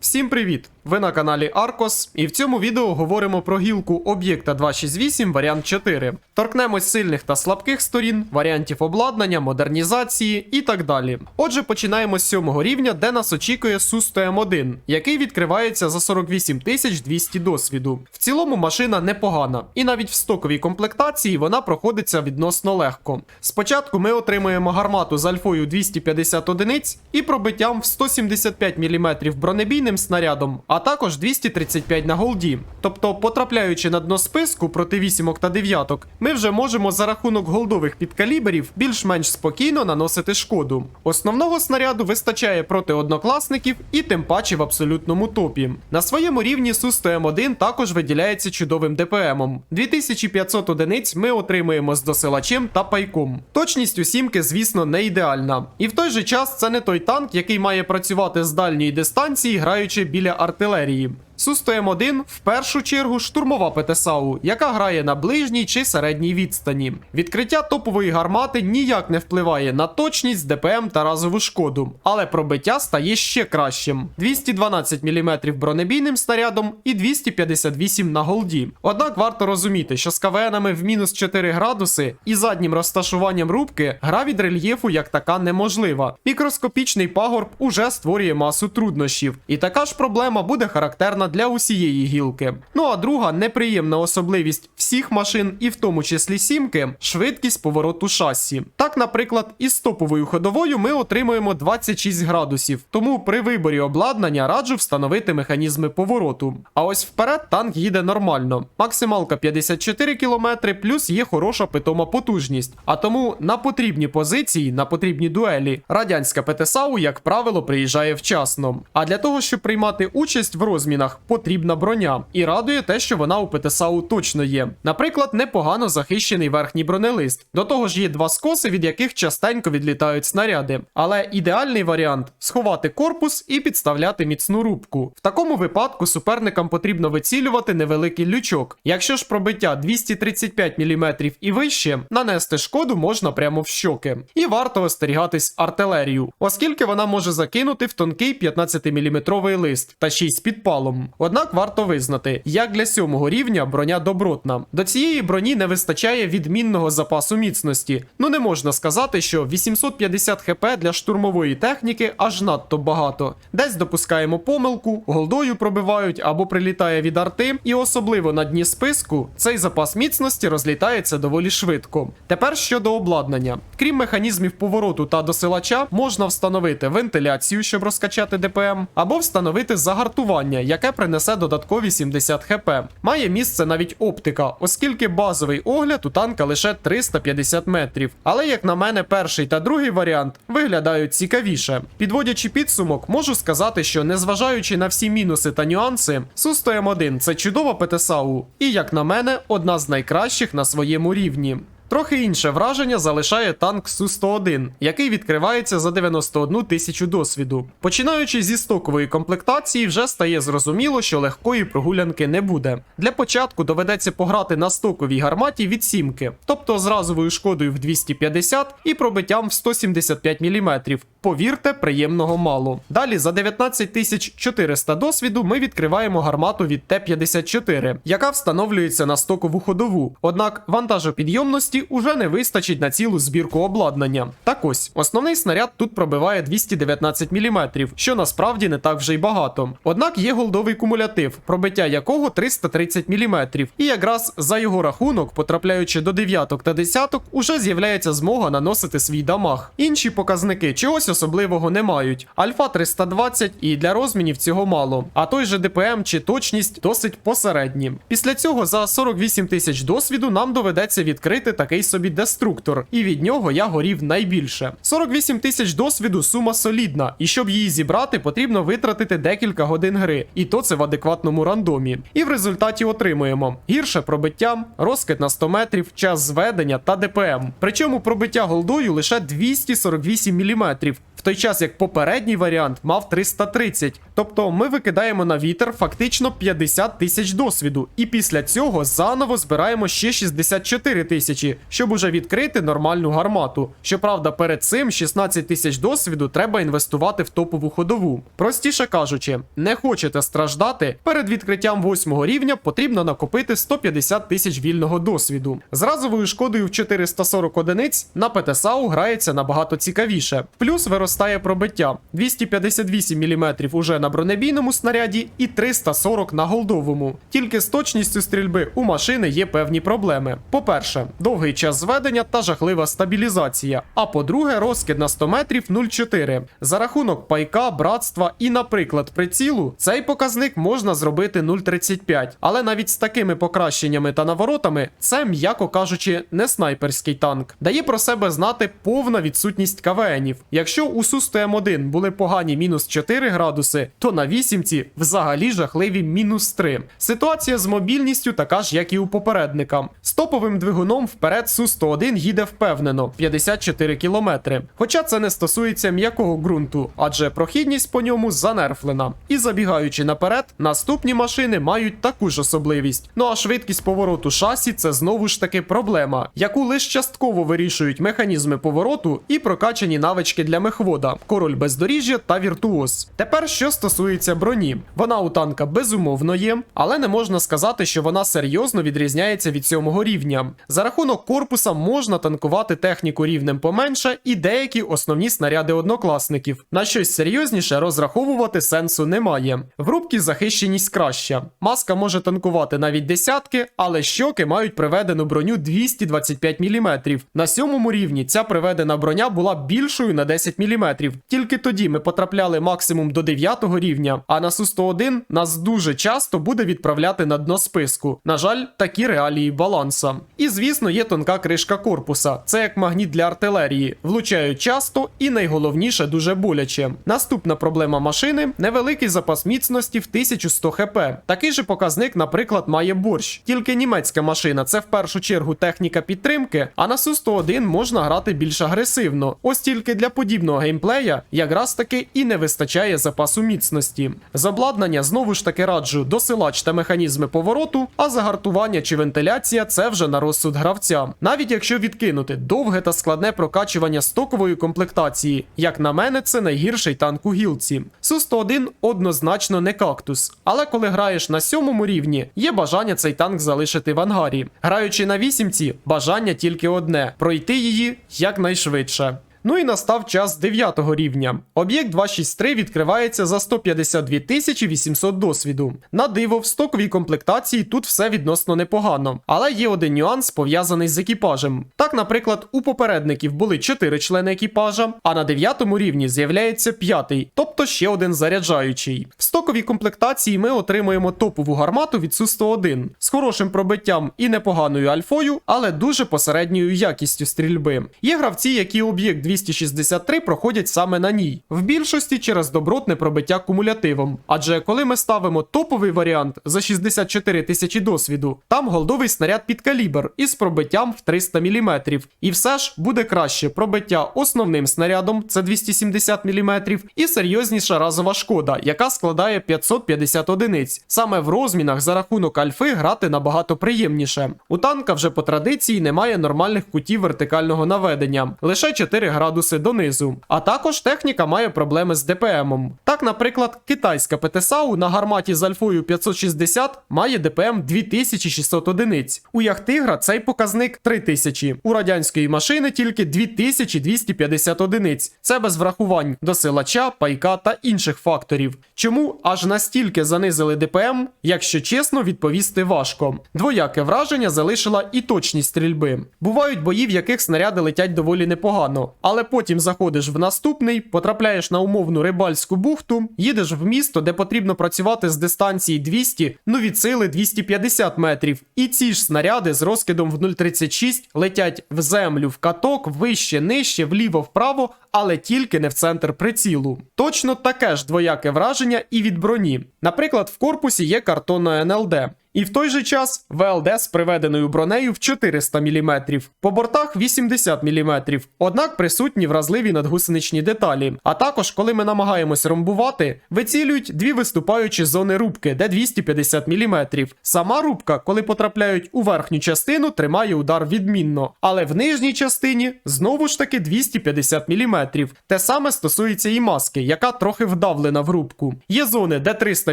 Всім привіт! Ви на каналі Аркос, і в цьому відео говоримо про гілку об'єкта 268 варіант 4. Торкнемось сильних та слабких сторін, варіантів обладнання, модернізації і так далі. Отже, починаємо з сьомого рівня, де нас очікує SUS TM1, який відкривається за 48 200 досвіду. В цілому машина непогана, і навіть в стоковій комплектації вона проходиться відносно легко. Спочатку ми отримуємо гармату з альфою 250 одиниць і пробиттям в 175 мм бронебійним снарядом, а також 235 на голді. Тобто, потрапляючи на дно списку проти вісімок та дев'яток, ми вже можемо за рахунок голдових підкаліберів більш-менш спокійно наносити шкоду. Основного снаряду вистачає проти однокласників і тим паче в абсолютному топі. На своєму рівні Су 101 також виділяється чудовим ДПМом. 2500 одиниць ми отримуємо з досилачем та пайком. Точність у сімки, звісно, не ідеальна. І в той же час це не той танк, який має працювати з дальньої дистанції, граючи біля артилерії. Су-101 в першу чергу штурмова ПТСАУ, яка грає на ближній чи середній відстані. Відкриття топової гармати ніяк не впливає на точність, ДПМ та разову шкоду, але пробиття стає ще кращим: 212 мм бронебійним снарядом і 258 на голді. Однак варто розуміти, що з КВНами в мінус 4 градуси і заднім розташуванням рубки гра від рельєфу як така неможлива. Мікроскопічний пагорб уже створює масу труднощів, і така ж проблема буде характерна для усієї гілки. Ну а друга неприємна особливість всіх машин, і в тому числі сімки, швидкість повороту шасі. Так, наприклад, із топовою ходовою ми отримуємо 26 градусів, тому при виборі обладнання раджу встановити механізми повороту. А ось вперед танк їде нормально. Максималка 54 км, плюс є хороша питома потужність. А тому на потрібні позиції, на потрібні дуелі, радянська ПТСАУ, як правило, приїжджає вчасно. А для того, щоб приймати участь в розмінах, потрібна броня. І радує те, що вона у ПТСАУ точно є. Наприклад, непогано захищений верхній бронелист. До того ж є два скоси, від яких частенько відлітають снаряди. Але ідеальний варіант сховати корпус і підставляти міцну рубку. В такому випадку суперникам потрібно вицілювати невеликий лючок. Якщо ж пробиття 235 мм і вище, нанести шкоду можна прямо в щоки. І варто остерігатись артилерію, оскільки вона може закинути в тонкий 15-мм лист та ще й з підпалом. Однак варто визнати, як для сьомого рівня броня добротна. До цієї броні не вистачає відмінного запасу міцності. Ну не можна сказати, що 850 хп для штурмової техніки аж надто багато. Десь допускаємо помилку, голдою пробивають або прилітає від арти, і особливо на дні списку цей запас міцності розлітається доволі швидко. Тепер щодо обладнання. Крім механізмів повороту та досилача, можна встановити вентиляцію, щоб розкачати ДПМ, або встановити загартування, яке принесе додаткові 70 хп. Має місце навіть оптика, оскільки базовий огляд у танка лише 350 метрів. Але, як на мене, перший та другий варіант виглядають цікавіше. Підводячи підсумок, можу сказати, що незважаючи на всі мінуси та нюанси, Су-101 це чудова ПТСАУ, і, як на мене, одна з найкращих на своєму рівні. Трохи інше враження залишає танк Су-101, який відкривається за 91 тисячу досвіду. Починаючи зі стокової комплектації, вже стає зрозуміло, що легкої прогулянки не буде. Для початку доведеться пограти на стоковій гарматі від сімки, тобто з разовою шкодою в 250 і пробиттям в 175 мм. Повірте, приємного мало. Далі за 19 400 досвіду ми відкриваємо гармату від Т-54, яка встановлюється на стокову ходову. Однак вантажопідйомності уже не вистачить на цілу збірку обладнання. Так ось, основний снаряд тут пробиває 219 мм, що насправді не так вже й багато. Однак є голдовий кумулятив, пробиття якого 330 мм. І якраз за його рахунок, потрапляючи до дев'яток та десяток, уже з'являється змога наносити свій дамаг. Інші показники чогось особливого не мають. Альфа 320 і для розмінів цього мало. А той же ДПМ чи точність досить посередні. Після цього за 48 тисяч досвіду нам доведеться відкрити такий собі деструктор, і від нього я горів найбільше. 48 тисяч досвіду сума солідна, і щоб її зібрати, потрібно витратити декілька годин гри, і то це в адекватному рандомі. І в результаті отримуємо гірше пробиття, розкид на 100 метрів, час зведення та ДПМ. Причому пробиття голдою лише 248 мм. В той час як попередній варіант мав 330. Тобто ми викидаємо на вітер фактично 50 тисяч досвіду, і після цього заново збираємо ще 64 тисячі, щоб уже відкрити нормальну гармату. Щоправда, перед цим 16 тисяч досвіду треба інвестувати в топову ходову. Простіше кажучи, не хочете страждати, перед відкриттям 8 рівня потрібно накопити 150 тисяч вільного досвіду. З разовою шкодою в 440 одиниць на ПТСАУ грається набагато цікавіше. Плюс виростає пробиття 258 мм уже на бронебійному снаряді і 340 на голдовому. Тільки з точністю стрільби у машини є певні проблеми. По-перше, довгий час зведення та жахлива стабілізація. А по-друге, розкид на 100 метрів 0,4. За рахунок пайка, братства і, наприклад, прицілу, цей показник можна зробити 0,35. Але навіть з такими покращеннями та наворотами, це, м'яко кажучи, не снайперський танк. Дає про себе знати повна відсутність КВНів. Якщо у Су-101 були погані мінус 4 градуси, то на вісімці взагалі жахливі мінус 3. Ситуація з мобільністю така ж, як і у попередника. З топовим двигуном вперед Су-101 їде впевнено 54 км. Хоча це не стосується м'якого ґрунту, адже прохідність по ньому занерфлена. І забігаючи наперед, наступні машини мають таку ж особливість. Ну а швидкість повороту шасі це знову ж таки проблема, яку лише частково вирішують механізми повороту і прокачані навички для мехвода, король бездоріжжя та віртуоз. Тепер що стосується броні, вона у танка безумовно є, але не можна сказати, що вона серйозно відрізняється від сьомого рівня. За рахунок корпуса можна танкувати техніку рівнем поменше і деякі основні снаряди однокласників. На щось серйозніше розраховувати сенсу немає. В рубці захищеність краща. Маска може танкувати навіть десятки, але щоки мають приведену броню 225 мм. На сьомому рівні ця приведена броня була більшою на 10 мм. Тільки тоді ми потрапляли максимум до 9 рівня, а на Су-101 нас дуже часто буде відправляти на дно списку. На жаль, такі реалії баланса. І звісно, є тонка кришка корпуса. Це як магніт для артилерії. Влучають часто і найголовніше дуже боляче. Наступна проблема машини невеликий запас міцності в 1100 хп. Такий же показник, наприклад, має борщ. Тільки німецька машина це в першу чергу техніка підтримки, а на Су-101 можна грати більш агресивно. Ось тільки для подібного геймплея якраз таки і не вистачає запасу міцності. З обладнання знову ж таки раджу досилач та механізми повороту, а загартування чи вентиляція це вже на розсуд гравця. Навіть якщо відкинути довге та складне прокачування стокової комплектації, як на мене, це найгірший танк у гілці. Су-101 однозначно не кактус, але коли граєш на сьомому рівні, є бажання цей танк залишити в ангарі. Граючи на вісімці, бажання тільки одне пройти її якнайшвидше. Ну і настав час 9 рівня. Об'єкт 263 відкривається за 152 тисячі 800 досвіду. На диво, в стоковій комплектації тут все відносно непогано, але є один нюанс пов'язаний з екіпажем. Так, наприклад, у попередників були 4 члени екіпажа, а на 9 рівні з'являється п'ятий, тобто ще один заряджаючий. В стоковій комплектації ми отримуємо топову гармату від Су-101 з хорошим пробиттям і непоганою альфою, але дуже посередньою якістю стрільби. Є гравці, які об'єкт 263 проходять саме на ній, в більшості через добротне пробиття кумулятивом. Адже коли ми ставимо топовий варіант за 64 тисячі досвіду, там голдовий снаряд під калібр із пробиттям в 300 мм. І все ж буде краще пробиття основним снарядом, це 270 мм, і серйозніша разова шкода, яка складає 550 одиниць. Саме в розмінах за рахунок альфи грати набагато приємніше. У танка вже по традиції немає нормальних кутів вертикального наведення, лише 4 градуси донизу. А також техніка має проблеми з ДПМом. Так, наприклад, китайська ПТСАУ на гарматі з альфою 560 має ДПМ 2600 одиниць. У Яхтигра цей показник 3000. У радянської машини тільки 2250 одиниць. Це без врахувань досилача, пайка та інших факторів. Чому аж настільки занизили ДПМ, якщо чесно, відповісти важко. Двояке враження залишила і точність стрільби. Бувають бої, в яких снаряди летять доволі непогано, але потім заходиш в наступний, потрапляєш на умовну рибальську бухту, їдеш в місто, де потрібно працювати з дистанції 200, ну від сили 250 метрів. І ці ж снаряди з розкидом в 0,36 летять в землю, в каток, вище, нижче, вліво, вправо, але тільки не в центр прицілу. Точно таке ж двояке враження і від броні. Наприклад, в корпусі є картонна НЛД. І в той же час ВЛД з приведеною бронею в 400 мм, по бортах 80 мм, однак присутні вразливі надгусеничні деталі. А також, коли ми намагаємось ромбувати, вицілюють дві виступаючі зони рубки, де 250 мм. Сама рубка, коли потрапляють у верхню частину, тримає удар відмінно, але в нижній частині знову ж таки 250 мм. Те саме стосується і маски, яка трохи вдавлена в рубку. Є зони, де 300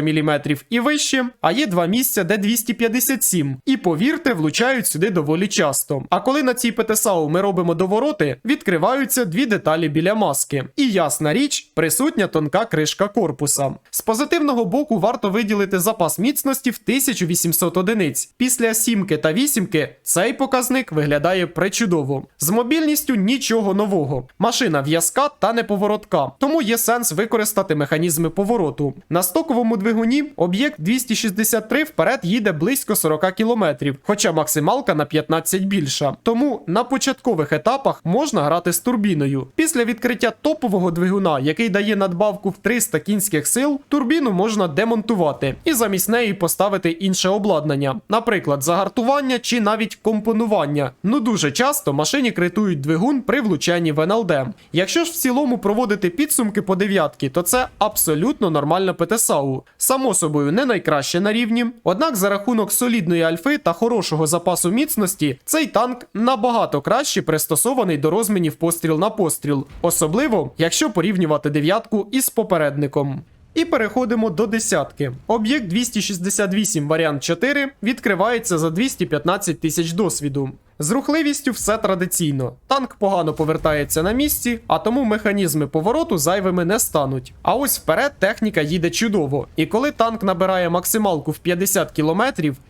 мм і вище, а є два місця, де 257. І повірте, влучають сюди доволі часто. А коли на цій ПТСАУ ми робимо довороти, відкриваються дві деталі біля маски. І ясна річ, присутня тонка кришка корпуса. З позитивного боку варто виділити запас міцності в 1800 одиниць. Після сімки та вісімки цей показник виглядає причудово. З мобільністю нічого нового. Машина в'язка та неповоротка, тому є сенс використати механізми повороту. На стоковому двигуні об'єкт 263 вперед їде близько 40 км, хоча максималка на 15 більша. Тому на початкових етапах можна грати з турбіною. Після відкриття топового двигуна, який дає надбавку в 300 кінських сил, турбіну можна демонтувати і замість неї поставити інше обладнання, наприклад, загартування чи навіть компонування. Ну дуже часто машині критують двигун при влучанні в НЛД. Якщо ж в цілому проводити підсумки по дев'ятки, то це абсолютно нормальна ПТСАУ. Само собою, не найкраще на рівні. Однак за рахунок солідної альфи та хорошого запасу міцності, цей танк набагато краще пристосований до розмінів постріл на постріл, особливо якщо порівнювати дев'ятку із попередником. І переходимо до десятки. Об'єкт 268 варіант 4 відкривається за 215 тисяч досвіду. З рухливістю все традиційно. Танк погано повертається на місці, а тому механізми повороту зайвими не стануть. А ось вперед техніка їде чудово. І коли танк набирає максималку в 50 км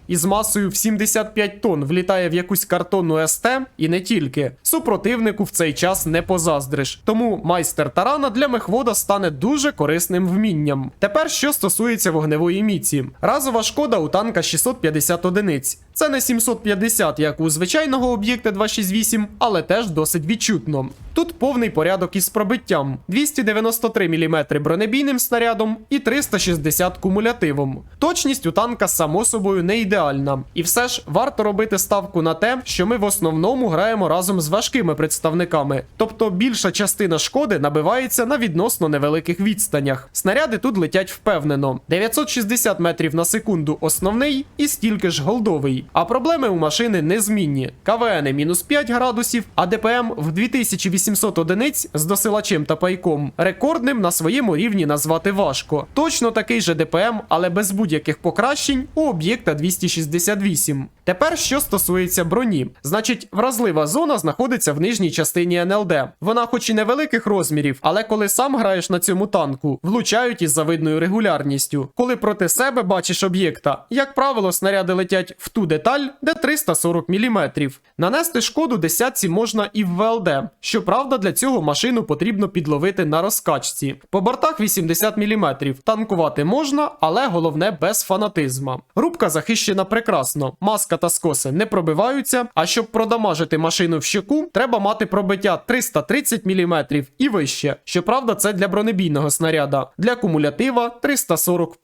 і з масою в 75 тонн влітає в якусь картонну СТ, і не тільки, супротивнику в цей час не позаздриш. Тому майстер тарана для мехвода стане дуже корисним вмінням. Тепер що стосується вогневої міці, разова шкода у танка 650 одиниць. Це не 750, як у звичайного об'єкта 268, але теж досить відчутно. Тут повний порядок із пробиттям: 293 мм бронебійним снарядом і 360 кумулятивом. Точність у танка само собою не ідеальна. І все ж варто робити ставку на те, що ми в основному граємо разом з важкими представниками, тобто більша частина шкоди набивається на відносно невеликих відстанях. Снаряди тут летять впевнено: 960 метрів на секунду основний і стільки ж голдовий. А проблеми у машини незмінні. КВН мінус 5 градусів, а ДПМ в 2800 одиниць з досилачем та пайком. Рекордним на своєму рівні назвати важко. Точно такий же ДПМ, але без будь-яких покращень у об'єкта 268. Тепер що стосується броні, значить, вразлива зона знаходиться в нижній частині НЛД. Вона, хоч і невеликих розмірів, але коли сам граєш на цьому танку, влучають із завидною регулярністю. Коли проти себе бачиш об'єкта, як правило, снаряди летять в ту деталь, де 340 мм. Нанести шкоду десятці можна і в ВЛД. Щоправда, для цього машину потрібно підловити на розкачці. По бортах 80 мм. Танкувати можна, але головне без фанатизма. Рубка захищена прекрасно. Маска та скоси не пробиваються. А щоб продамажити машину в щеку, треба мати пробиття 330 мм і вище. Щоправда, це для бронебійного снаряда. Для кумулятива 340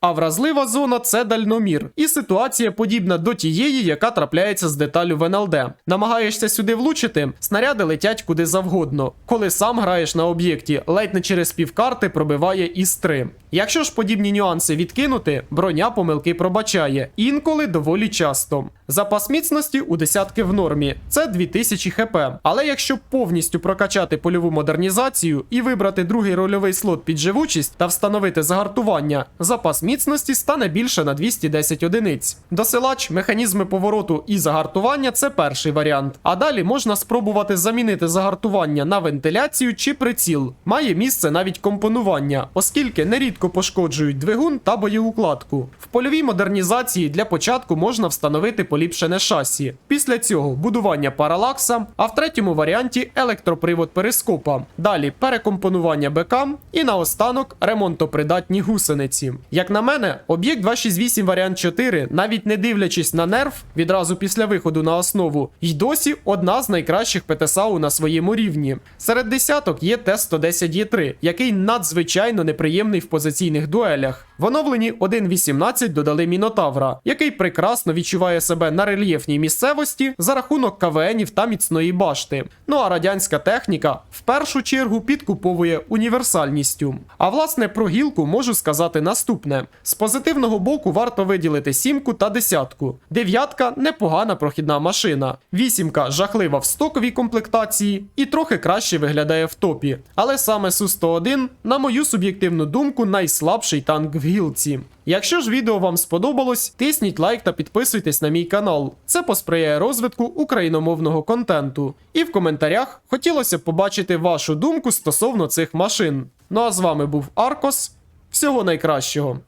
А вразлива зона це дальномір. І ситуація подібна до тієї, яка трапляється з деталю в НЛД. Намагаєшся сюди влучити, снаряди летять куди завгодно. Коли сам граєш на об'єкті, ледь не через півкарти пробиває із 3 Якщо ж подібні нюанси відкинути, броня помилки пробачає, інколи доволі часто. Запас міцності у десятки в нормі це 2000 хп. Але якщо повністю прокачати польову модернізацію і вибрати другий рольовий слот під живучість та встановити загартування, запас міцності стане більше на 210 одиниць. Досилач, механізми повороту і загартування це перший варіант. А далі можна спробувати замінити загартування на вентиляцію чи приціл. Має місце навіть компонування, оскільки нерідко пошкоджують двигун та боєукладку. В польовій модернізації для початку можна встановити поліпшене шасі. Після цього будування паралакса, а в третьому варіанті електропривод перископа. Далі перекомпонування БК і наостанок ремонтопридатні гусениці. Як на мене, об'єкт 268 варіант 4, навіть не дивлячись на нерв відразу після виходу на основу, й досі одна з найкращих ПТСАУ на своєму рівні. Серед десяток є Т-110Е3, який надзвичайно неприємний в позиціонуванні модернізаційних дуелях. В оновленні 1.18 додали Мінотавра, який прекрасно відчуває себе на рельєфній місцевості за рахунок КВНів та міцної башти. Ну а радянська техніка в першу чергу підкуповує універсальністю. А власне про гілку можу сказати наступне: з позитивного боку варто виділити сімку та десятку. Дев'ятка непогана прохідна машина. Вісімка жахлива в стоковій комплектації і трохи краще виглядає в топі. Але саме Су-101, на мою суб'єктивну думку, найслабший танк в гілці. Якщо ж відео вам сподобалось, тисніть лайк та підписуйтесь на мій канал. Це посприяє розвитку україномовного контенту. І в коментарях хотілося б побачити вашу думку стосовно цих машин. Ну а з вами був Аркос. Всього найкращого.